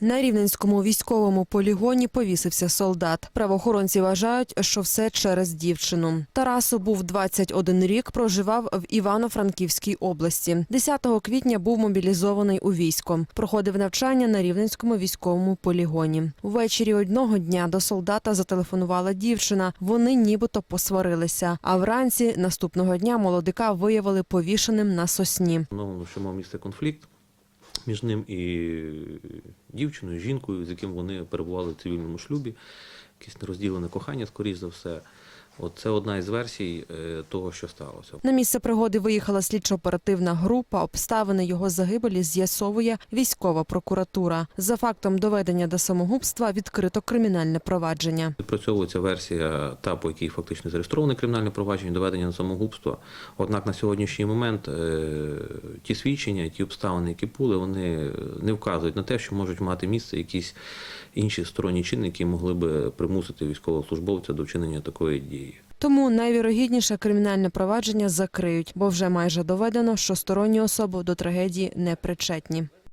На рівненському військовому полігоні повісився солдат. Правоохоронці вважають, що все через дівчину. Тарасу був 21 рік, проживав в Івано-Франківській області. 10 квітня був мобілізований у військо. Проходив навчання на рівненському військовому полігоні. Ввечері одного дня до солдата зателефонувала дівчина. Вони нібито посварилися. А вранці наступного дня молодика виявили повішеним на сосні. Встановлено, що мав місце конфлікт між ним і дівчиною, жінкою, з яким вони перебували в цивільному шлюбі, якесь нерозділене кохання, скоріш за все. От це одна із версій е, того, що сталося. На місце пригоди виїхала слідчо-оперативна група. Обставини його загибелі з'ясовує військова прокуратура. За фактом доведення до самогубства відкрито кримінальне провадження. Відпрацьовується версія та, по якій фактично зареєстроване кримінальне провадження, доведення на самогубство. Однак на сьогоднішній момент е, ті свідчення, ті обставини, які були, вони не вказують на те, що можуть мати місце якісь інші сторонні чинники, які могли би примусити військовослужбовця до вчинення такої дії. Тому найвірогідніше кримінальне провадження закриють, бо вже майже доведено, що сторонні особи до трагедії не причетні.